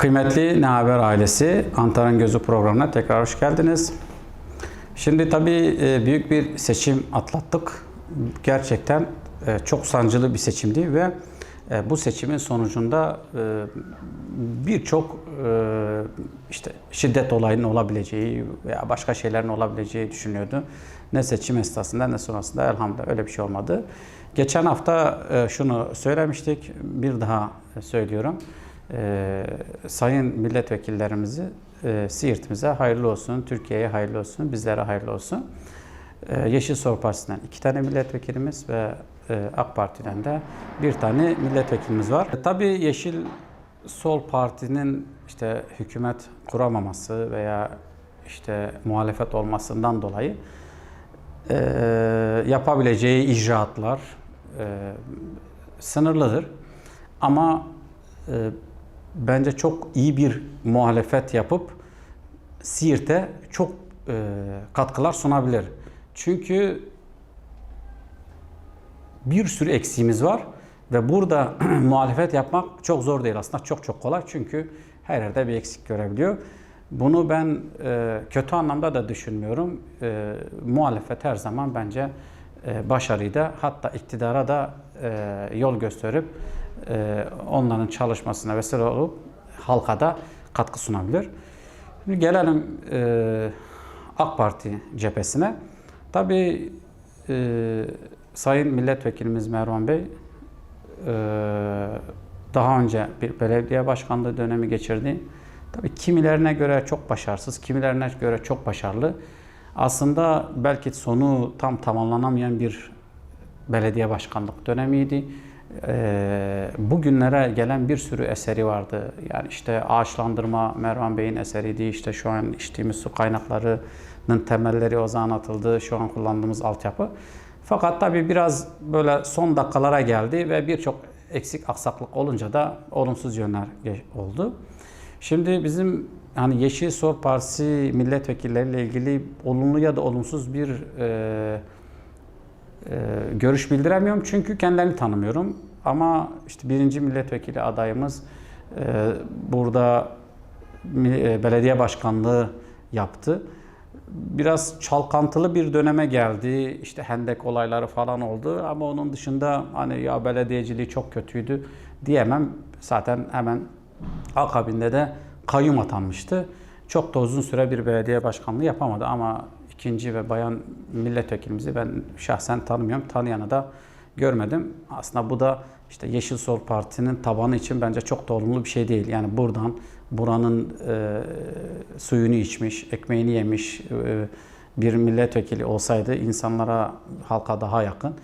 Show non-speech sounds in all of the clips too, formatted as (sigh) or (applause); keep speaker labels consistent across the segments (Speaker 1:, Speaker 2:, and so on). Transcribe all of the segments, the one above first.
Speaker 1: Kıymetli Ne Haber ailesi, Antalya'nın Gözü programına tekrar hoş geldiniz. Şimdi tabii e, büyük bir seçim atlattık. Gerçekten e, çok sancılı bir seçimdi ve e, bu seçimin sonucunda birçok işte şiddet olayının olabileceği veya başka şeylerin olabileceği düşünüyordu. Ne seçim esnasında ne sonrasında elhamdülillah öyle bir şey olmadı. Geçen hafta şunu söylemiştik, bir daha söylüyorum. E, sayın milletvekillerimizi e, Siirt'imize hayırlı olsun, Türkiye'ye hayırlı olsun, bizlere hayırlı olsun. E, Yeşil Sol Partisi'nden iki tane milletvekilimiz ve e, AK Parti'den de bir tane milletvekilimiz var. E, tabii Yeşil Sol Parti'nin işte hükümet kuramaması veya işte muhalefet olmasından dolayı e, yapabileceği icraatlar e, sınırlıdır. Ama e, bence çok iyi bir muhalefet yapıp Siirt'e çok e, katkılar sunabilir. Çünkü bir sürü eksiğimiz var ve burada (clears throat) muhalefet yapmak çok zor değil aslında çok çok kolay çünkü her yerde bir eksik görebiliyor. Bunu ben e, kötü anlamda da düşünmüyorum. E, muhalefet her zaman bence e, başarıyı da hatta iktidara da e, yol gösterip onların çalışmasına vesile olup halka da katkı sunabilir. Şimdi gelelim e, AK Parti cephesine. Tabii e, Sayın Milletvekilimiz Mervan Bey e, daha önce bir belediye başkanlığı dönemi geçirdi. Tabii kimilerine göre çok başarısız, kimilerine göre çok başarılı. Aslında belki sonu tam tamamlanamayan bir belediye başkanlık dönemiydi. Ee, bugünlere gelen bir sürü eseri vardı. Yani işte ağaçlandırma Mervan Bey'in eseriydi. İşte şu an içtiğimiz su kaynaklarının temelleri o zaman atıldı. Şu an kullandığımız altyapı. Fakat tabii biraz böyle son dakikalara geldi ve birçok eksik aksaklık olunca da olumsuz yönler oldu. Şimdi bizim hani Yeşil Sol Partisi milletvekilleriyle ilgili olumlu ya da olumsuz bir e, görüş bildiremiyorum çünkü kendilerini tanımıyorum. Ama işte birinci milletvekili adayımız e, burada e, belediye başkanlığı yaptı. Biraz çalkantılı bir döneme geldi. İşte hendek olayları falan oldu ama onun dışında hani ya belediyeciliği çok kötüydü diyemem. Zaten hemen akabinde de kayyum atanmıştı. Çok da uzun süre bir belediye başkanlığı yapamadı ama ikinci ve bayan milletvekilimizi ben şahsen tanımıyorum. Tanıyanı da görmedim. Aslında bu da işte Yeşil Sol Parti'nin tabanı için bence çok da olumlu bir şey değil. Yani buradan buranın e, suyunu içmiş, ekmeğini yemiş e, bir milletvekili olsaydı insanlara, halka daha yakın.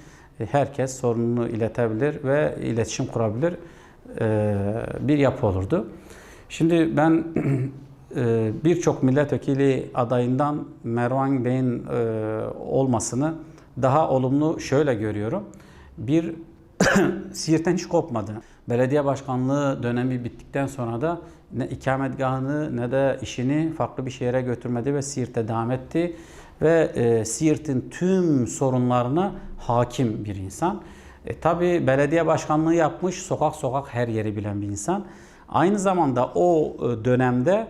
Speaker 1: E, herkes sorununu iletebilir ve iletişim kurabilir e, bir yapı olurdu. Şimdi ben (clears throat) birçok milletvekili adayından Mervan Bey'in e, olmasını daha olumlu şöyle görüyorum. Bir, (coughs) Siirt'ten hiç kopmadı. Belediye başkanlığı dönemi bittikten sonra da ne ikametgahını ne de işini farklı bir şehre götürmedi ve Siirt'te devam etti. Ve e, Siirt'in tüm sorunlarına hakim bir insan. E, tabii belediye başkanlığı yapmış, sokak sokak her yeri bilen bir insan. Aynı zamanda o dönemde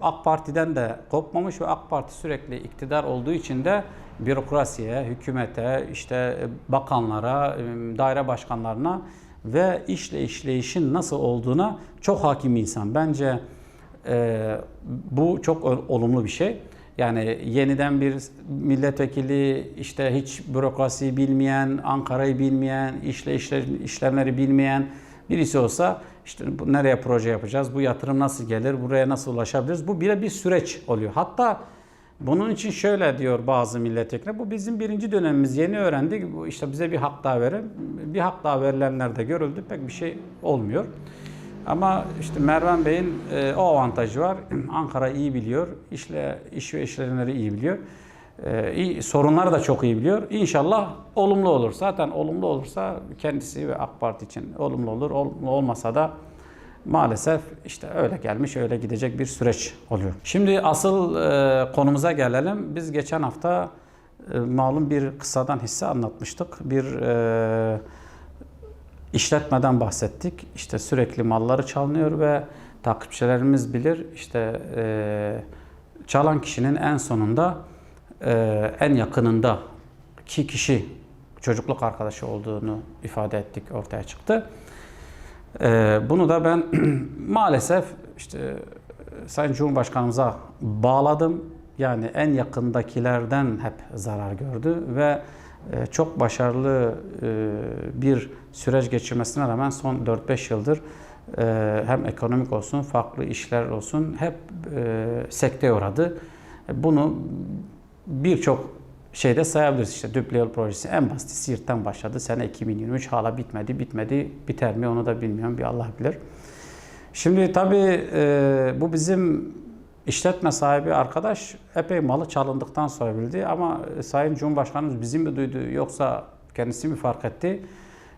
Speaker 1: AK Parti'den de kopmamış ve AK Parti sürekli iktidar olduğu için de bürokrasiye, hükümete, işte bakanlara, daire başkanlarına ve işle işleyişin nasıl olduğuna çok hakim insan. Bence e, bu çok olumlu bir şey. Yani yeniden bir milletvekili işte hiç bürokrasiyi bilmeyen, Ankara'yı bilmeyen, işle işler, işlemleri bilmeyen birisi olsa işte bu, nereye proje yapacağız, bu yatırım nasıl gelir, buraya nasıl ulaşabiliriz? Bu bile bir süreç oluyor. Hatta bunun için şöyle diyor bazı milletvekilleri, bu bizim birinci dönemimiz, yeni öğrendik, bu işte bize bir hak daha verin. Bir hak daha verilenler de görüldü, pek bir şey olmuyor. Ama işte Mervan Bey'in e, o avantajı var. (clears throat) Ankara iyi biliyor, işle iş ve işlemleri iyi biliyor. E, iyi, sorunları da çok iyi biliyor. İnşallah olumlu olur. Zaten olumlu olursa kendisi ve AK Parti için olumlu olur. Olumlu olmasa da maalesef işte öyle gelmiş, öyle gidecek bir süreç oluyor. Şimdi asıl e, konumuza gelelim. Biz geçen hafta e, malum bir kısadan hisse anlatmıştık. Bir e, işletmeden bahsettik. İşte sürekli malları çalınıyor ve takipçilerimiz bilir. İşte e, çalan kişinin en sonunda e, en yakınında ki kişi çocukluk arkadaşı olduğunu ifade ettik, ortaya çıktı. E, bunu da ben (clears throat) maalesef işte Sayın Cumhurbaşkanımıza bağladım. Yani en yakındakilerden hep zarar gördü ve e, çok başarılı e, bir süreç geçirmesine rağmen son 4-5 yıldır e, hem ekonomik olsun, farklı işler olsun hep sekteye uğradı. Bunu birçok şeyde sayabiliriz. İşte Düple Yol Projesi en basit Siirt'ten başladı. Sene 2023 hala bitmedi. Bitmedi. Biter mi onu da bilmiyorum. Bir Allah bilir. Şimdi tabii e, bu bizim işletme sahibi arkadaş epey malı çalındıktan sonra bildi. Ama Sayın Cumhurbaşkanımız bizim mi duydu yoksa kendisi mi fark etti?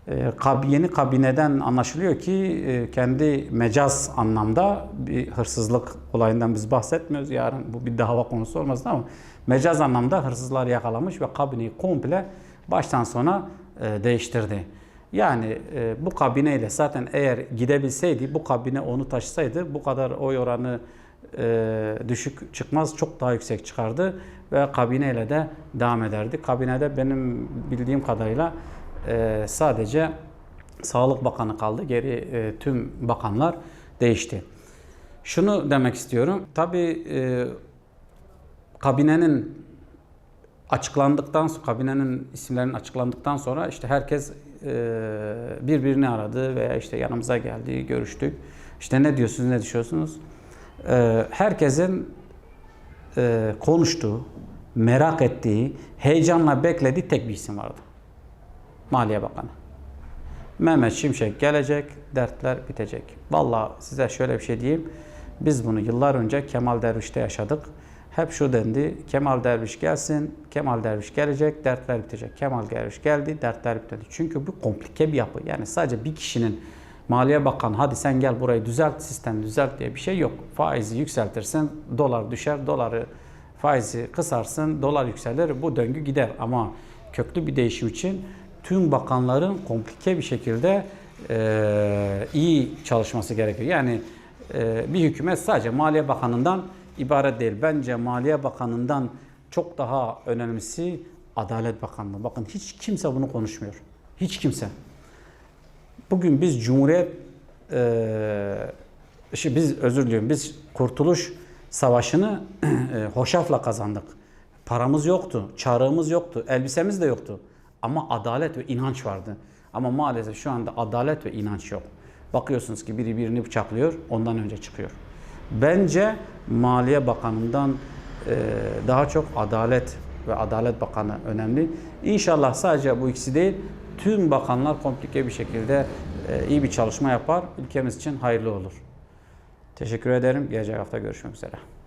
Speaker 1: E, kab- yeni kabineden anlaşılıyor ki e, kendi mecaz anlamda bir hırsızlık olayından biz bahsetmiyoruz. Yarın bu bir dava konusu olmasın ama mecaz anlamda hırsızlar yakalamış ve kabineyi komple baştan sona e, değiştirdi. Yani e, bu kabineyle zaten eğer gidebilseydi, bu kabine onu taşısaydı bu kadar oy oranı düşük çıkmaz, çok daha yüksek çıkardı ve kabineyle de devam ederdi. Kabinede benim bildiğim kadarıyla e, sadece Sağlık Bakanı kaldı. Geri e, tüm bakanlar değişti. Şunu demek istiyorum. Tabii e, kabinenin açıklandıktan sonra, kabinenin isimlerinin açıklandıktan sonra işte herkes e, birbirini aradı veya işte yanımıza geldi, görüştük. İşte ne diyorsunuz, ne düşünüyorsunuz? E, herkesin e, konuştuğu, merak ettiği, heyecanla beklediği tek bir isim vardı. Maliye Bakanı. Mehmet Şimşek gelecek, dertler bitecek. Vallahi size şöyle bir şey diyeyim. Biz bunu yıllar önce Kemal Derviş'te yaşadık. Hep şu dendi, Kemal Derviş gelsin, Kemal Derviş gelecek, dertler bitecek. Kemal Derviş geldi, dertler bitmedi. Çünkü bu komplike bir yapı. Yani sadece bir kişinin Maliye Bakanı hadi sen gel burayı düzelt, sistemi düzelt diye bir şey yok. Faizi yükseltirsin, dolar düşer, doları faizi kısarsın, dolar yükselir, bu döngü gider. Ama köklü bir değişim için tüm bakanların komplike bir şekilde e, iyi çalışması gerekiyor. Yani e, bir hükümet sadece Maliye Bakanı'ndan ibaret değil. Bence Maliye Bakanı'ndan çok daha önemlisi Adalet Bakanlığı. Bakın hiç kimse bunu konuşmuyor. Hiç kimse. Bugün biz Cumhuriyet e, işte biz özür diliyorum biz Kurtuluş Savaşı'nı e, hoşafla kazandık. Paramız yoktu, çarığımız yoktu, elbisemiz de yoktu. Ama adalet ve inanç vardı. Ama maalesef şu anda adalet ve inanç yok. Bakıyorsunuz ki biri birini bıçaklıyor, ondan önce çıkıyor. Bence Maliye Bakanı'ndan e, daha çok Adalet ve Adalet Bakanı önemli. İnşallah sadece bu ikisi değil, tüm bakanlar komplike bir şekilde e, iyi bir çalışma yapar. Ülkemiz için hayırlı olur. Teşekkür ederim. Gelecek hafta görüşmek üzere.